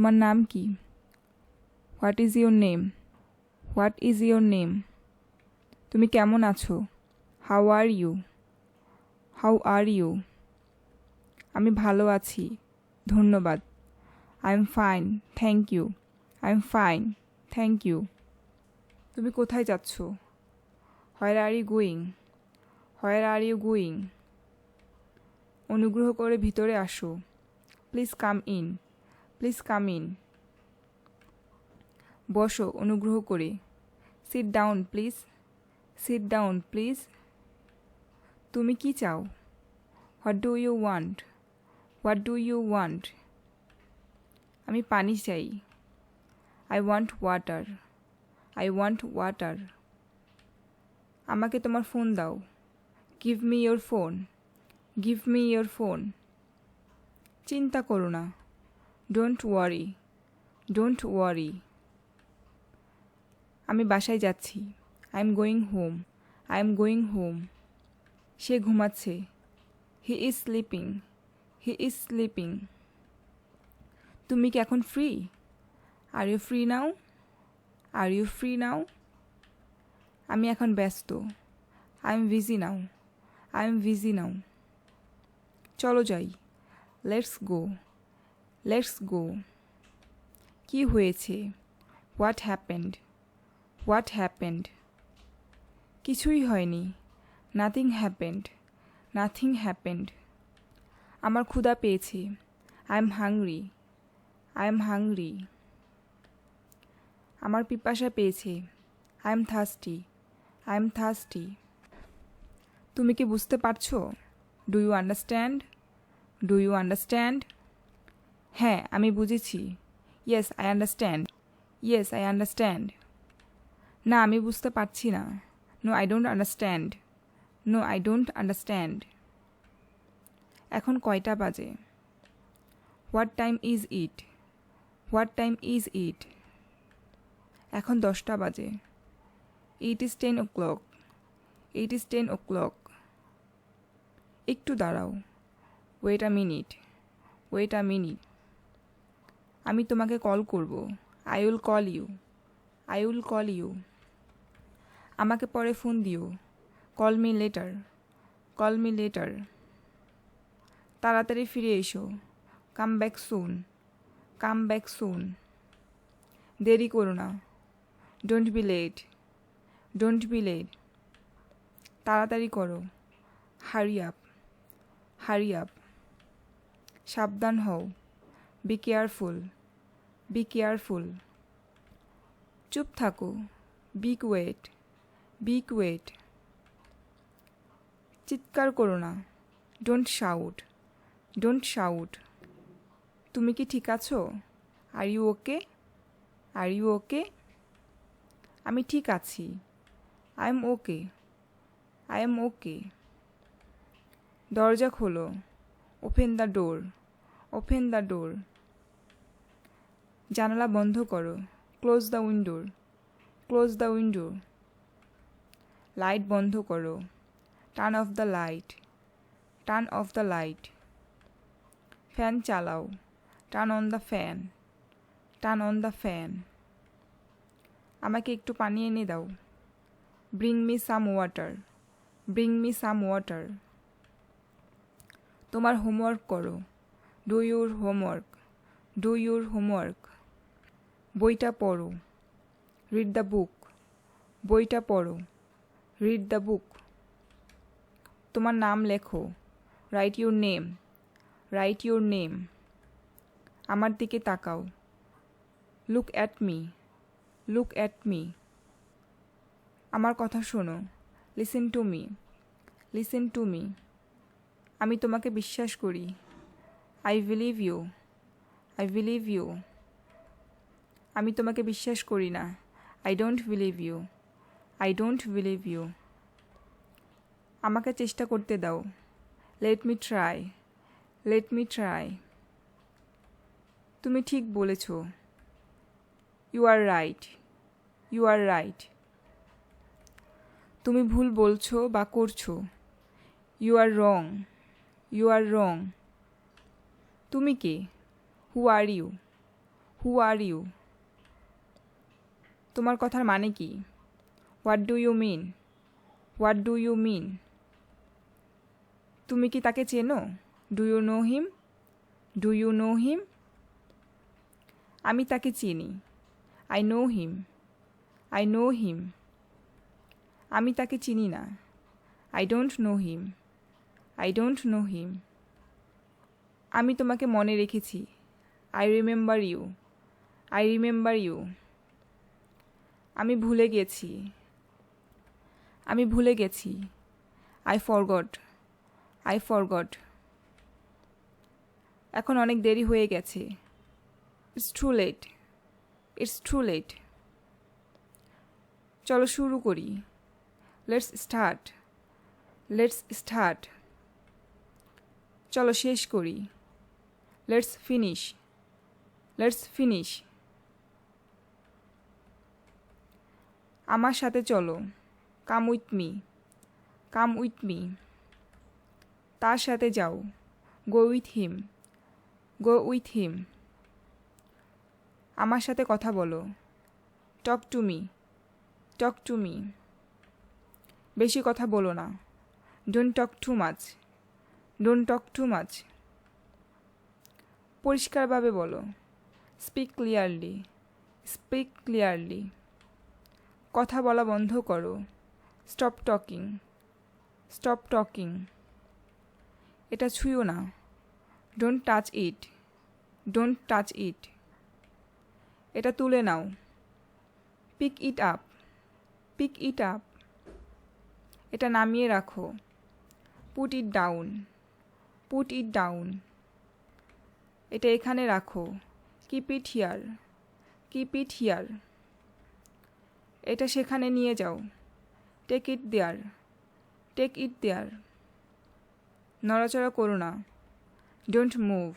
তোমার নাম কি? What is your name what is your name তুমি কেমন আছো? How are you how are you আমি ভালো আছি। ধন্যবাদ। I am fine thank you I am fine thank you তুমি কোথায় যাচ্ছ? Where are you going where are you going অনুগ্রহ করে ভিতরে আসো। Please come in please come in. বসো, অনুগ্রহ করে। Sit down, please. Sit down, please. তুমি কি চাও? What do you want? What do you want? আমি পানি চাই। I want water. I want water. আমাকে তোমার ফোন দাও। Give me your phone. Give me your phone. চিন্তা করো না। ডোন্ট ওয়ারি ডোন্ট ওয়ারি আমি বাসায় যাচ্ছি। I am going home I am going home সে ঘুমাচ্ছে। He is sleeping he is sleeping তুমি কি এখন free are you free now are you free now আমি এখন ব্যস্ত। I am busy now I am busy now চলো যাই। Let's go let's go কি হয়েছে? হোয়াট হ্যাপেন্ড হোয়াট হ্যাপেন্ড কিছুই হয়নি। নাথিং হ্যাপেন্ড নাথিং হ্যাপেন্ড আমার ক্ষুধা পেয়েছে। I am hungry I am hungry আমার পিপাসা পেয়েছে। I am thirsty I am thirsty তুমি কি বুঝতে পারছ? Do you understand do you understand হ্যাঁ আমি বুঝেছি। Yes I understand yes I understand না, আমি বুঝতে পারছি না। No I don't understand no I don't understand এখন কয়টা বাজে? What time is it what time is it এখন দশটা বাজে। It is ten o'clock it is ten o'clock একটু দাঁড়াও। Wait a minute wait a minute আমি তোমাকে কল করব। I will call you I will call you আমাকে পরে ফোন দিও। Call me later call me later তাড়াতাড়ি ফিরে এসো। Come back soon come back soon দেরি করো না। Don't be late don't be late তাড়াতাড়ি করো। হারি আপ হারি আপ সাবধান হও। বি কেয়ারফুল বি কেয়ারফুল চুপ থাকো। বিগ ওয়েট বিগ ওয়েট চিৎকার করো না। ডোন্ট শাউট ডোন্ট শাউট তুমি কি ঠিক আছো? Are you okay are you okay আমি ঠিক আছি। I am okay I am okay দরজা খোলো। Open the door open the door জানালা বন্ধ করো। Close the window close the window light বন্ধ করো। Turn off the light turn off the light fan চালাও। Turn on the fan turn on the fan আমাকে একটু পানি এনে দাও। Bring me some water bring me some water তোমার homework করো। Do your homework do your homework বইটা পড়ো। রিড দ্য বুক বইটা পড়ো। রিড দ্য বুক তোমার নাম লেখো। Write your name write your name আমার দিকে তাকাও। Look at me look at me আমার কথা শোনো। Listen to me listen to me আমি তোমাকে বিশ্বাস করি। I believe you I believe you আমি তোমাকে বিশ্বাস করি না। I don't believe you I don't believe you আমাকে চেষ্টা করতে দাও। Let me try let me try তুমি ঠিক বলেছ। You are right you are right তুমি ভুল বলছো বা করছ। ইউ আর রং ইউ আর রং তুমি কে? হু are you who are you তোমার কথার মানে কি? What do you mean what do you mean তুমি কি তাকে চেনো? Do you know him do you know him আমি তাকে চিনি। I know him I know him আমি তাকে চিনি না। I don't know him I don't know him আমি তোমাকে মনে রেখেছি। I remember you I remember you আমি ভুলে গেছি। আমি ভুলে গেছি। আই ফরগট আই ফরগট এখন অনেক দেরি হয়ে গেছে। It's too late it's too late চলো শুরু করি। লেটস স্টার্ট লেটস স্টার্ট চলো শেষ করি। লেটস ফিনিশ লেটস ফিনিশ আমার সাথে চলো। Come with me come with me তার সাথে যাও। Go with him go with him আমার সাথে কথা বলো। Talk to me talk to me বেশি কথা বলো না। Don't talk too much don't talk too much পরিষ্কারভাবে বলো। স্পিক ক্লিয়ারলি স্পিক ক্লিয়ারলি কথা বলা বন্ধ করো। স্টপ টকিং স্টপ টকিং এটা ছুঁয়ো না। Don't touch it don't touch it এটা তুলে নাও। Pick it up pick it up এটা নামিয়ে রাখো। Put it down put it down এটা এখানে রাখো। Keep it here keep it here এটা সেখানে নিয়ে যাও। Take it there take it দেয়ার নড়াচড়া করো না। ডোন্ট মুভ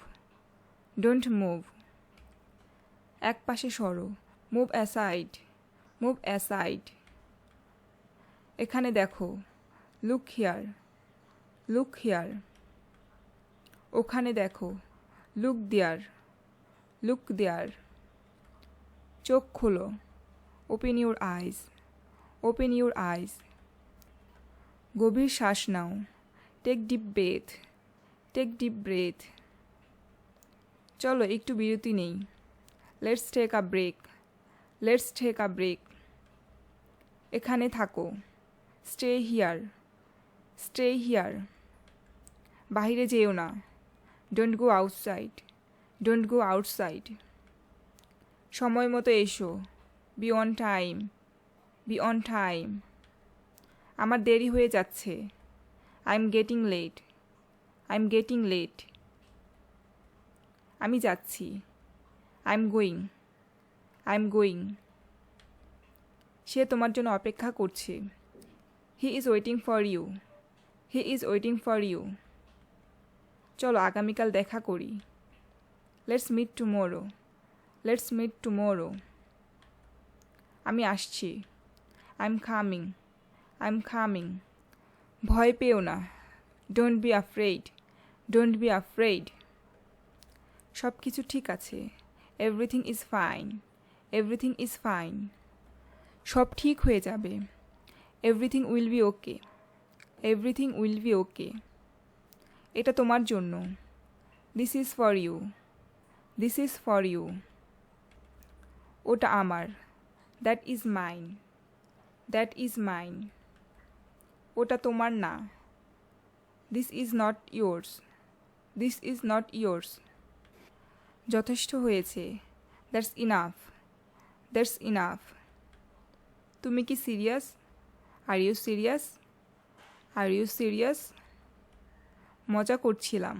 ডোন্ট মুভ এক পাশে সরো। মুভ অ্যাসাইড মুভ অ্যাসাইড এখানে দেখো। লুক হিয়ার লুক হিয়ার ওখানে দেখো। লুক দেয়ার লুক দেয়ার চোখ খোলো। Open your eyes open your eyes গভীর শ্বাস নাও take deep breath take deep breath চলো একটু বিরতি নেই let's take a break let's take a break এখানে থাকো স্টে হিয়ার স্টে হিয়ার বাহিরে যেও না don't go outside don't go outside সময় মতো এসো be on time be on time আমার দেরি হয়ে যাচ্ছে। I am getting late I am getting late আমি যাচ্ছি। I am going I am going সে তোমার জন্য অপেক্ষা করছে। He is waiting for you he is waiting for you চলো আগামীকাল দেখা করি। Let's meet tomorrow let's meet tomorrow আমি আসছি। I am coming I am coming ভয় পেও না। Don't be afraid don't be afraid সব কিছু ঠিক আছে। Everything is fine everything is fine সব ঠিক হয়ে যাবে। Everything will be okay everything will be okay এটা তোমার জন্য। This is for you this is for you ওটা আমার। That is mine that is mine ওটা তোমার না। This is not yours this is not yours যথেষ্ট হয়েছে। দ্যাটস ইনাফ দ্যাটস ইনাফ তুমি কি serious are you serious are you serious মজা করছিলাম।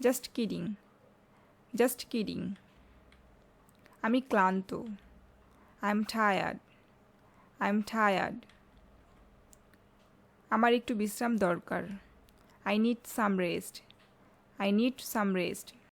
জাস্ট কিডিং জাস্ট কিডিং আমি ক্লান্ত। I am tired I am tired আমার একটু বিশ্রাম দরকার। I need some rest I need some rest